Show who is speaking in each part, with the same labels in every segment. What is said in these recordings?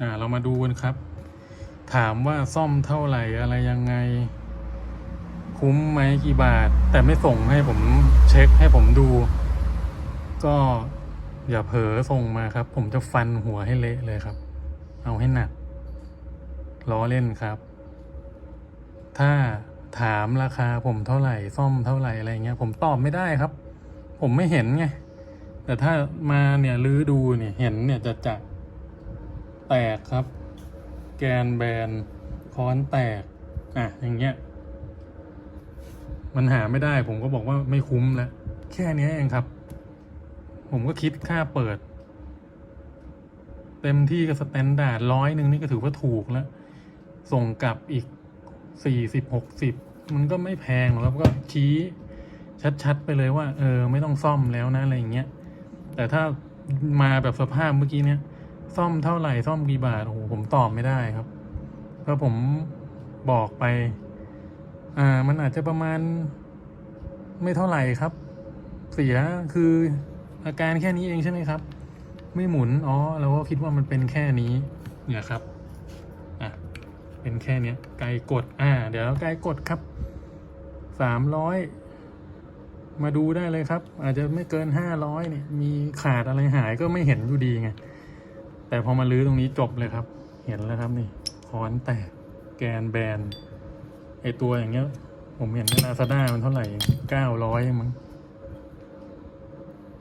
Speaker 1: อ่าเรามาดูกันครับ ถามว่าซ่อมเท่าไหร่อะไรยังไง คุ้มไหมกี่บาท แต่ไม่ส่งให้ผมเช็คให้ผมดู ก็อย่าเผลอส่งมาครับ ผมจะฟันหัวให้เละเลยครับ เอาให้หนักล้อเล่นครับ ถ้าถามราคาผมเท่าไหร่ ซ่อมเท่าไหร่อะไรเงี้ย ผมตอบไม่ได้ครับ ผมไม่เห็นไงแต่ถ้ามาเนี่ยลื้อดูเนี่ยเห็นเนี่ยจะจะ แตกครับ แกนแบนค้อนแตก อะ อย่างเงี้ย มันหาไม่ได้ผมก็บอกว่าไม่คุ้มแล้ว แค่นี้เองครับ ผมก็คิดค่าเปิด เต็มที่ก็สแตนดาร์ดร้อยหนึ่งนี่ก็ถือว่าถูกแล้ว ส่งกลับอีกสี่สิบหกสิบมันก็ไม่แพงหรอกครับก็ชี้ชัดๆไปเลยว่า เออ ไม่ต้องซ่อมแล้วนะ อะไรอย่างเงี้ย แต่ถ้ามาแบบสภาพเมื่อกี้เนี้ย ซ่อมเท่าไหร่ซ่อมกี่บาทโอ้โหผมตอบไม่ได้ครับเพราผมบอกไป อ่า มันอาจจะประมาณ ไม่เท่าไหร่ครับ เสียคืออาการแค่นี้เองใช่ไหมครับ ไม่หมุนอ๋อเราก็คิดว่ามันเป็นแค่นี้ เนี่ยครับอะเป็นแค่เนี้ยไกลกด อ่า เดี๋ยวไกลกดครับสามร้อยมาดูได้เลยครับ อาจจะไม่เกินห้าร้อยเนี่ย มีขาดอะไรหายก็ไม่เห็นอยู่ดีไง แต่พอมาลื้อตรงนี้จบเลยครับ เห็นแล้วครับนี่ค้อนแตกแกนแบนไอตัวอย่างเงี้ย ผมเห็นในลาซาด้ามันเท่าไหร่เก้าร้อยมั้ง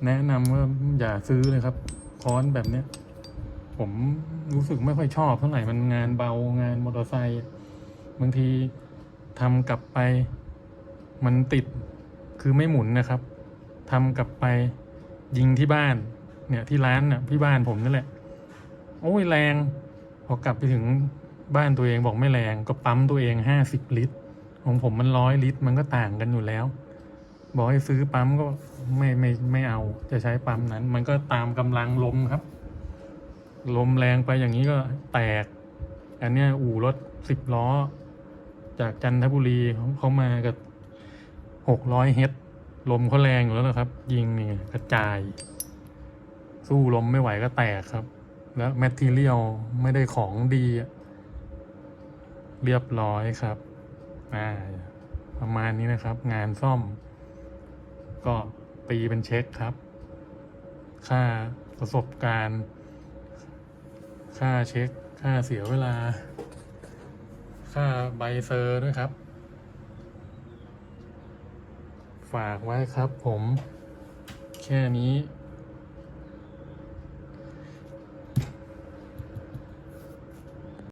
Speaker 1: แนะนำว่าอย่าซื้อเลยครับค้อนแบบเนี้ย ผมรู้สึกไม่ค่อยชอบเท่าไหร่มันงานเบางานมอเตอร์ไซค์บางทีทำกลับไป มันติดคือไม่หมุนนะครับทำกลับไปยิงที่บ้าน เนี่ยที่ร้านน่ะที่บ้านผมนั่นแหละ โอ้ยแรง พอกลับไปถึงบ้านตัวเองบอกไม่แรงก็ปั๊มตัวเองห้าสิบลิตร ของผมมันร้อยลิตรมันก็ต่างกันอยู่แล้ว บอกให้ซื้อปั๊มก็ไม่ไม่ไม่เอาจะใช้ปั๊มนั้น มันก็ตามกำลังลมครับ ลมแรงไปอย่างนี้ก็แตก อันเนี้ยอู่รถสิบล้อ จากจันทบุรีเขาเขามากับหกร้อยเฮดลมเขาแรงอยู่แล้วนะครับ ยิงนี่กระจาย สู้ลมไม่ไหวก็แตกครับ แล้วแมททีเรียลไม่ได้ของดี เรียบร้อยครับอ่าประมาณนี้นะครับ งานซ่อม ก็ตีเป็นเช็คครับ ค่าประสบการณ์ ค่าเช็ค ค่าเสียเวลา ค่าใบเซอร์ด้วยครับ ฝากไว้ครับผม แค่นี้